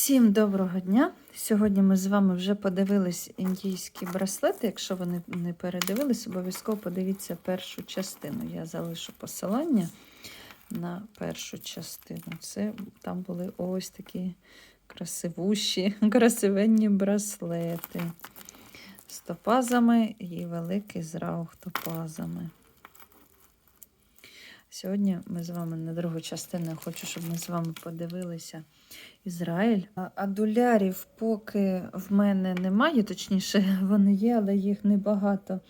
Всім доброго дня! Сьогодні ми з вами вже подивились індійські браслети. Якщо ви не- передивились, обов'язково подивіться першу частину. Я залишу посилання на першу частину. Це там були ось такі красивущі, красивенні браслети з топазами і великий зраух топазами. Сьогодні ми з вами на другу частину хочу, щоб ми з вами подивилися Ізраїль. А- долярів поки в мене немає, точніше, вони є, але їх небагато.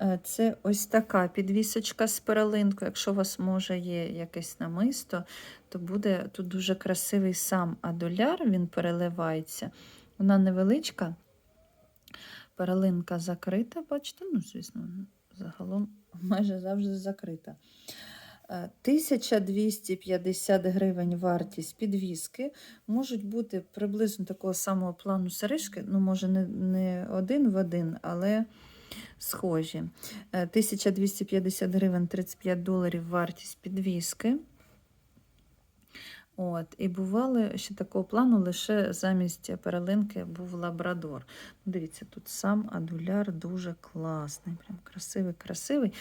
Е, Це ось така підвісочка з перелинкою. Якщо у вас може є якесь намисто, то буде тут дуже красивий сам адуляр, він переливається. Вона невеличка, перелинка закрита, бачите, ну, звісно, загалом майже завжди закрита. Е, 1250 гривень вартість підвіски. Можуть бути приблизно такого самого плану сережки, ну, може, не, не один в один, але схожі. Е, 1250 гривень 35 доларів вартість підвіски. От, і бували ще такого плану, лише замість перелинки був лабрадор. Дивіться, тут сам адуляр дуже класний, прям красивий, красивий.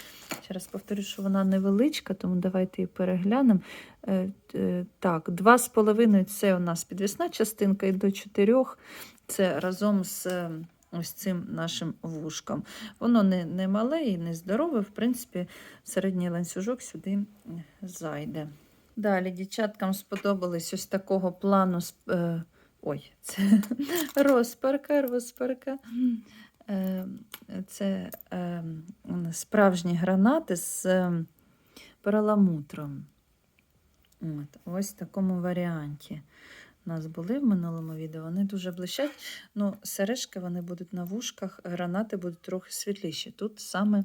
Ще раз повторю, що вона невеличка, тому давайте її переглянемо. Е, е, Так, 2,5 це у нас підвісна частинка, і до 4 це разом з е, ось цим нашим вушком. Воно не, не мале і не здорове, в принципі, середній ланцюжок сюди зайде. Далі дівчаткам сподобались ось такого плану. Е, ой, це розпарка, розпарка. Е, це е, справжні гранати з перламутром. От, ось в такому варіанті. Нас були в минулому відео, вони дуже блищать. Ну, сережки вони будуть на вушках, гранати будуть трохи світліші. Тут саме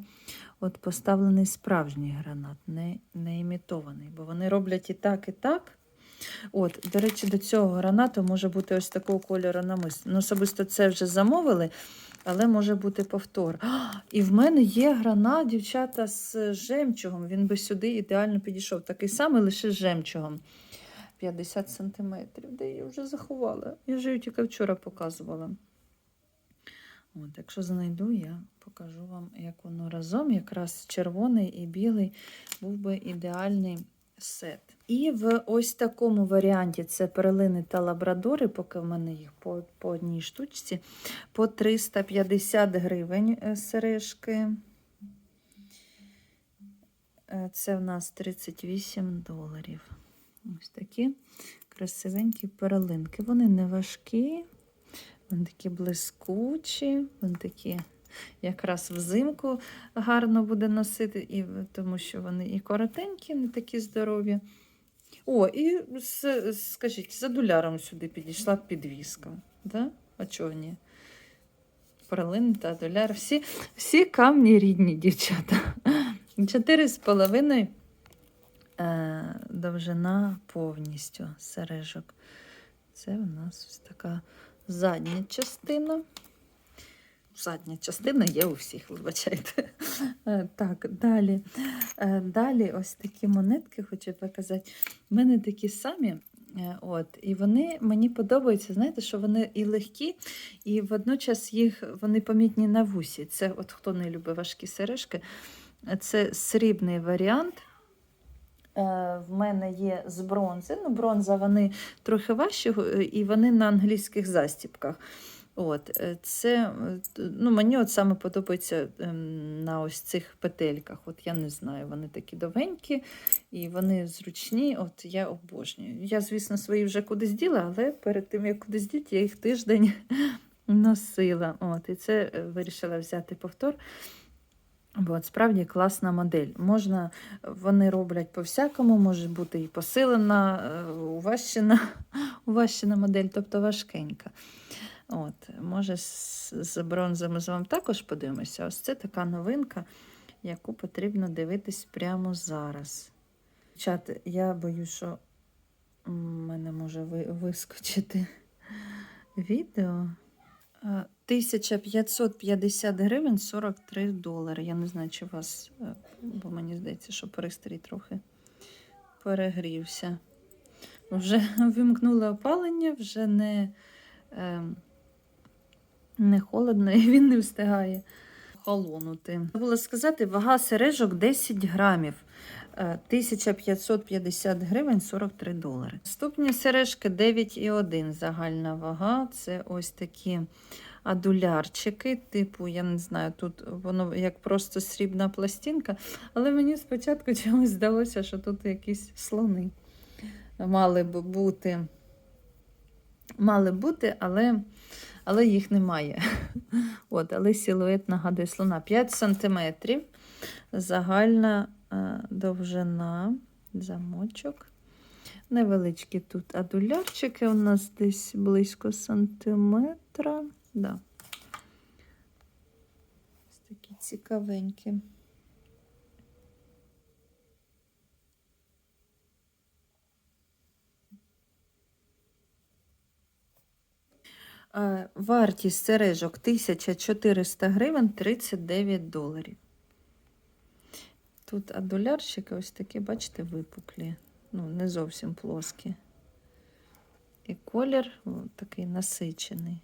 от поставлений справжній гранат, не, не імітований, бо вони роблять і так, і так. От, до речі, до цього гранату може бути ось такого кольору намис. Ну, особисто це вже замовили, але може бути повтор. А, і в мене є гранат, дівчата, з жемчугом. Він би сюди ідеально підійшов. Такий самий, лише з жемчугом. 50 сантиметрів. Де її вже заховала? Я ж її тільки вчора показувала. От, якщо знайду, я покажу вам, як воно разом. Якраз червоний і білий був би ідеальний сет. І в ось такому варіанті це перлини та лабрадори, поки в мене їх по, по одній штучці, по 350 гривень е, сережки. Е, Це в нас 38 доларів. Ось такі красивенькі перлинки. Вони не важкі, вони такі блискучі, вони такі якраз взимку гарно буде носити, і, тому що вони і коротенькі, не такі здорові. О, і скажіть, за доляром сюди підійшла підвіска. Да? А чого ні? Перлин та доляр. Всі, всі камні рідні, дівчата. Чотири з половиною е, довжина повністю сережок. Це у нас ось така задня частина. Задня частина є у всіх, вибачайте. Е, Так, далі. Е, Далі ось такі монетки хочу показати. У мене такі самі. е, От, і вони мені подобаються, знаєте, що вони і легкі, і водночас їх вони помітні на вусі. Це, от хто не любить важкі сережки, це срібний варіант. Е, В мене є з бронзи. Ну, бронза вони трохи важчі, е, і вони на англійських застіпках. От, е, це, ну, мені от саме подобається ем, на ось цих петельках. От я не знаю, вони такі довенькі і вони зручні. От я обожнюю. Я, звісно, свої вже кудись діла, але перед тим, як кудись діти, я їх тиждень носила. От, і це вирішила взяти повтор. От справді класна модель. Можна, вони роблять по-всякому, може бути і посилена, е, уващена, уващена модель, тобто важкенька. От, може, з бронзами з вами також подивимося. Ось це така новинка, яку потрібно дивитись прямо зараз. Чат, я боюсь, що в мене може вискочити відео. Е, 1550 гривень 43 долари. Я не знаю, чи у вас, е, бо мені здається, що пристрій трохи перегрівся. Вже вимкнули опалення, вже не, е, не холодно, і він не встигає холонути. Забула сказати, вага сережок 10 грамів. Е, 1550 гривень 43 долари. Наступні сережки 9,1 загальна вага. Це ось такі адулярчики, типу, я не знаю, тут воно як просто срібна пластинка, але мені спочатку чомусь здалося, що тут якісь слони мали б бути. Мали бути, але, але їх немає. От, але силует нагадує слона. 5 см загальна е, довжина, замочок. Невеличкі тут адулярчики у нас десь близько сантиметра. Да. Ось такі цікавенькі. Вартість сережок 1400 гривень 39 доларів. Тут адулярчики ось такі, бачите, випуклі, ну, не зовсім плоскі. І колір такий насичений.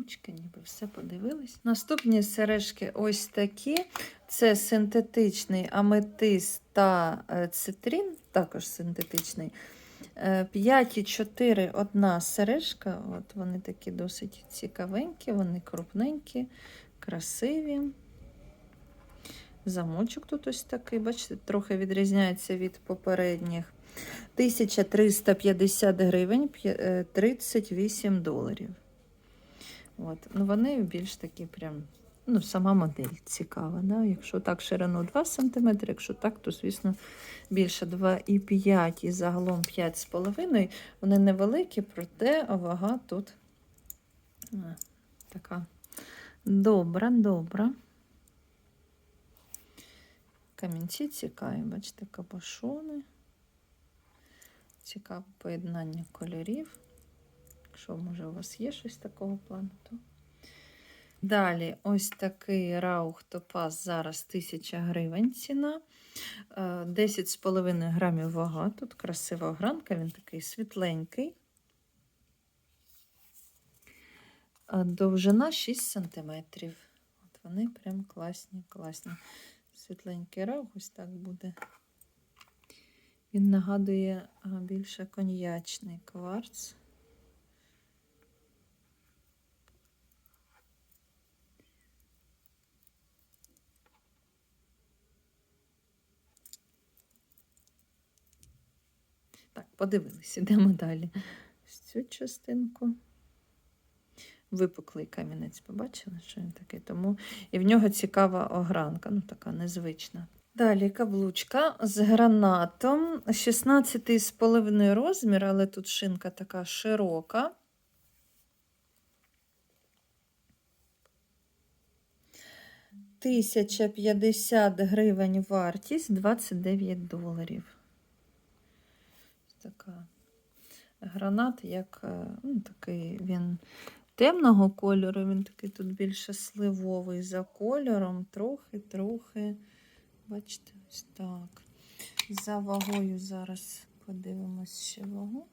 Замочки, ніби все подивились. Наступні сережки ось такі. Це синтетичний аметист та е, цитрин, також синтетичний. Е, 5,4 одна сережка. От Вони такі досить цікавенькі, вони крупненькі, красиві. Замочок тут ось такий, бачите, трохи відрізняється від попередніх. 1350 гривень, е, 38 доларів. От. Ну, вони більш такі прям, ну, сама модель цікава. Да? Якщо так ширину 2 см, якщо так, то, звісно, більше 2,5 і загалом 5,5. Вони невеликі, проте вага тут така добра, добра. Камінці цікаві, бачите, капошони. Цікаве поєднання кольорів. Якщо, може, у вас є щось такого плану, то. Далі, ось такий раух топаз зараз 1000 гривень ціна. Е, 10,5 грамів вага. Тут красива гранка, він такий світленький. Е, Довжина 6 см. От вони прям класні, класні. Світленький раух ось так буде. Він нагадує більше коньячний кварц. Так, подивились, ідемо далі. Ось цю частинку. Випуклий камінець, побачили, що він такий. Тому і в нього цікава огранка, ну така незвична. Далі каблучка з гранатом. 16,5 розмір, але тут шинка така широка. Тисяча п'ятдесят гривень вартість, 29 доларів. Така гранат, як е, ну, такий він темного кольору, він такий тут більше сливовий за кольором, трохи-трохи. Бачите, ось так. За вагою зараз подивимось ще вагу.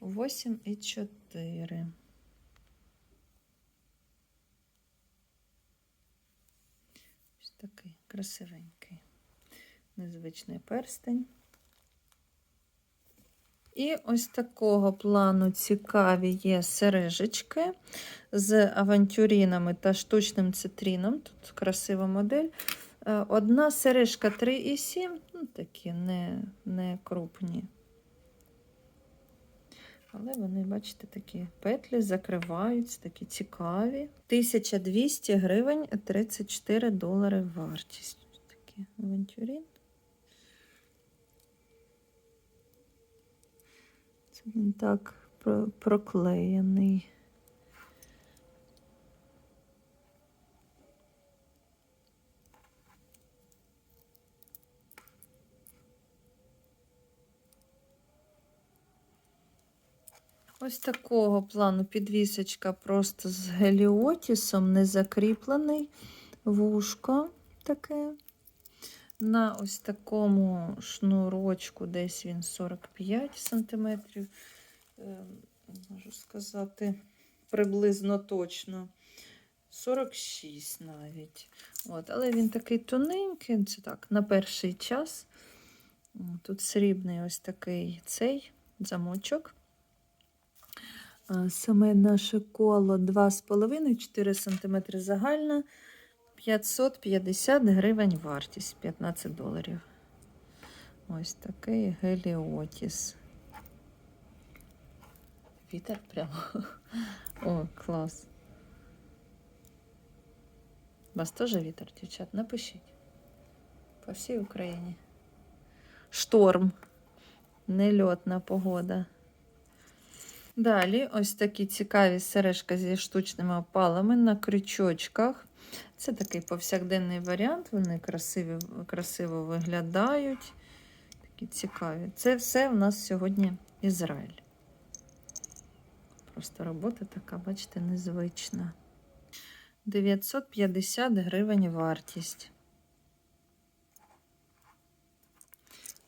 8,4. Ось такий красивенький, незвичний перстень. І ось такого плану цікаві є сережечки з авантюрінами та штучним цитріном. Тут красива модель. Е, Одна сережка 3,7, ну такі не, не крупні. Але вони, бачите, такі петлі закриваються, такі цікаві. 1200 гривень 34 долари вартість. Такі авантюрін. Він так проклеєний. Ось такого плану підвісочка просто з геліотісом, не закріплений. Вушко таке. На ось такому шнурочку, десь він 45 см. Можу сказати, приблизно точно. 46 навіть. От, але він такий тоненький, це так, на перший час. Тут срібний ось такий цей замочок. Саме наше коло 2,5-4 см загальна, 550 гривень вартість, 15 доларів. Ось такий геліотіс. Вітер прямо. О, клас. У вас теж вітер, дівчат? Напишіть. По всій Україні. Шторм. Нельотна погода. Далі ось такі цікаві сережки зі штучними опалами на крючочках. Це такий повсякденний варіант, вони красиві, красиво виглядають. Такі цікаві. Це все в нас сьогодні Ізраїль. Просто робота така, бачите, незвична. 950 гривень вартість.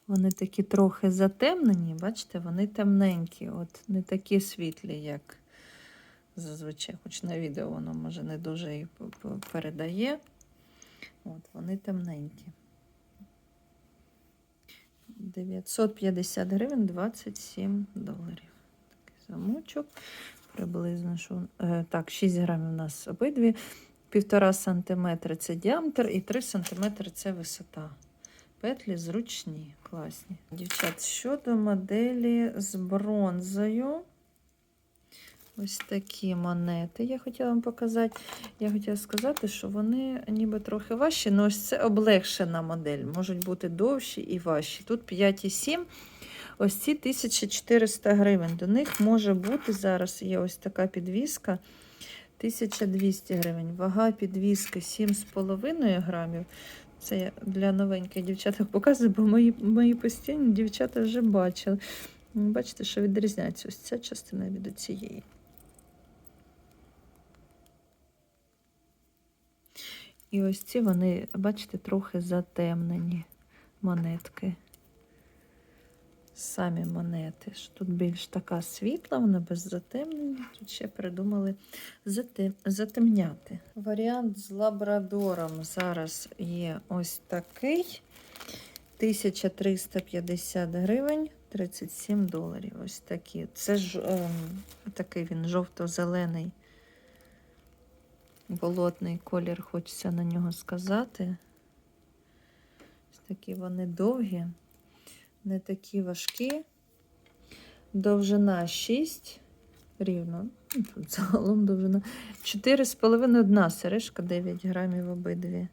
Вони такі трохи затемнені, бачите, вони темненькі, от не такі світлі, як зазвичай, хоч на відео воно може не дуже і передає. От, вони темненькі. 950 гривень 27 доларів. Такий замочок. Приблизно що. Е, так, 6 грамів у нас обидві. Півтора сантиметри це діаметр і 3 сантиметри це висота. Петлі зручні, класні. Дівчат, щодо моделі з бронзою. Ось такі монети я хотіла вам показати. Я хотіла сказати, що вони ніби трохи важчі, але ось це облегшена модель. Можуть бути довші і важчі. Тут 5,7. Ось ці 1400 гривень. До них може бути зараз є ось така підвіска 1200 гривень. Вага підвіски 7,5 грамів. Це я для новеньких дівчаток показую, бо мої, мої постійні дівчата вже бачили. Бачите, що відрізняється ось ця частина від цієї. І ось ці вони, бачите, трохи затемнені монетки. Самі монети. Тут більш така світла, вона без затемнення. Тут ще придумали затем... затемняти. Варіант з лабрадором зараз є ось такий. 1350 гривень, 37 доларів. Ось такі. Це ж ем, такий він жовто-зелений болотний колір, хочеться на нього сказати. Ось такі вони довгі, не такі важкі. Довжина 6 рівно. Ну, Тут загалом довжина. 4,5 одна сережка, 9 грамів обидві.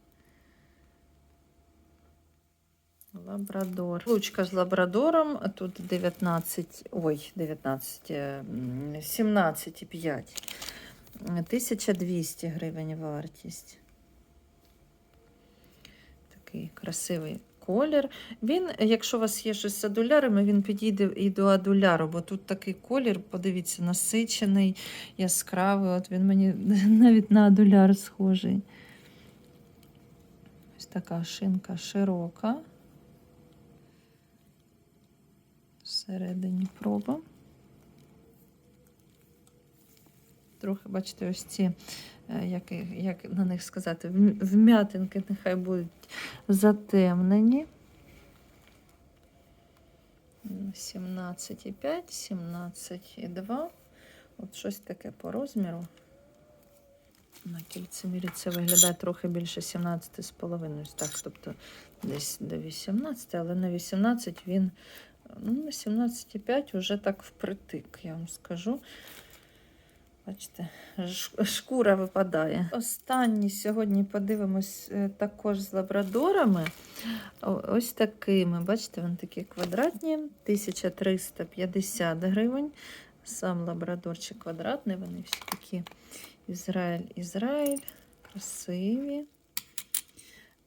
Лабрадор. Лучка з лабрадором. Тут 19, ой, 19, е, 17,5. 1200 гривень вартість. Такий красивий колір. Він, якщо у вас є щось з адулярами, він підійде і до адуляру, бо тут такий колір, подивіться, насичений, яскравий. От він мені навіть на адуляр схожий. Ось така шинка широка. Всередині проба. Трохи, бачите, ось ці, е, як, як на них сказати, вм'ятинки нехай будуть затемнені. 17,5, 17,2. От щось таке по розміру. На кільцемірі це виглядає трохи більше 17,5. Так, тобто десь до 18, але на 18 він ну, на 17,5 вже так впритик, я вам скажу. Бачите, шкура випадає. Останні сьогодні подивимось е, також з лабрадорами. Ось такими. Бачите, вони такі квадратні, 1350 гривень. Сам лабрадорчик квадратний, вони всі такі Ізраїль, Ізраїль, красиві.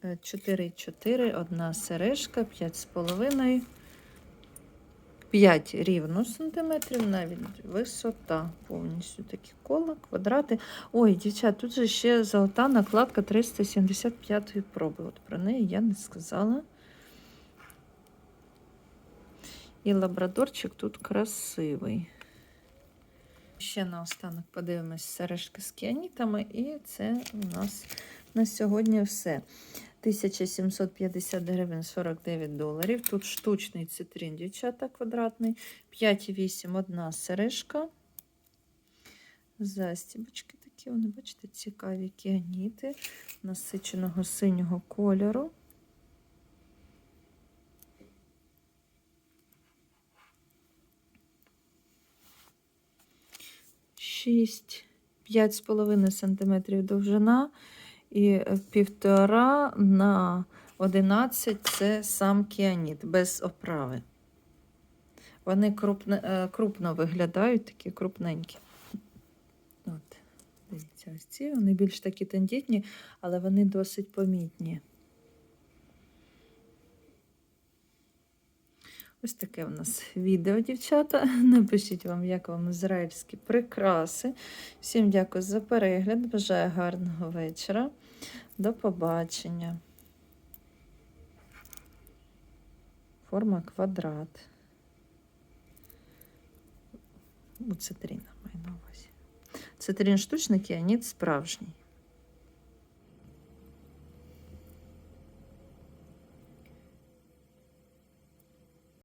Е, 4,4, одна сережка, 5,5. 5 рівно сантиметрів, навіть висота повністю такі кола, квадрати. Ой, дівчат, тут же ще золота накладка 375 проби. От про неї я не сказала. І лабрадорчик тут красивий. Ще наостанок подивимось сережки з кіанітами, і це у нас на сьогодні все. 1750 гривень 49 доларів. Тут штучний цитрин, дівчата, квадратний. 5,8 одна сережка. Застібочки такі, вони, бачите, цікаві кіаніти насиченого синього кольору. Шість, п'ять з половиною сантиметрів довжина і півтора на 11 це сам кіаніт без оправи. Вони крупне, е, крупно виглядають, такі крупненькі. От, дивіться, ось ці, вони більш такі тендітні, але вони досить помітні. Ось таке у нас відео, дівчата. Напишіть вам, як вам ізраїльські прикраси. Всім дякую за перегляд. Бажаю гарного вечора. До побачення. Форма квадрат. У цитрина маю на увазі. Цитрин штучний, кіаніт справжній.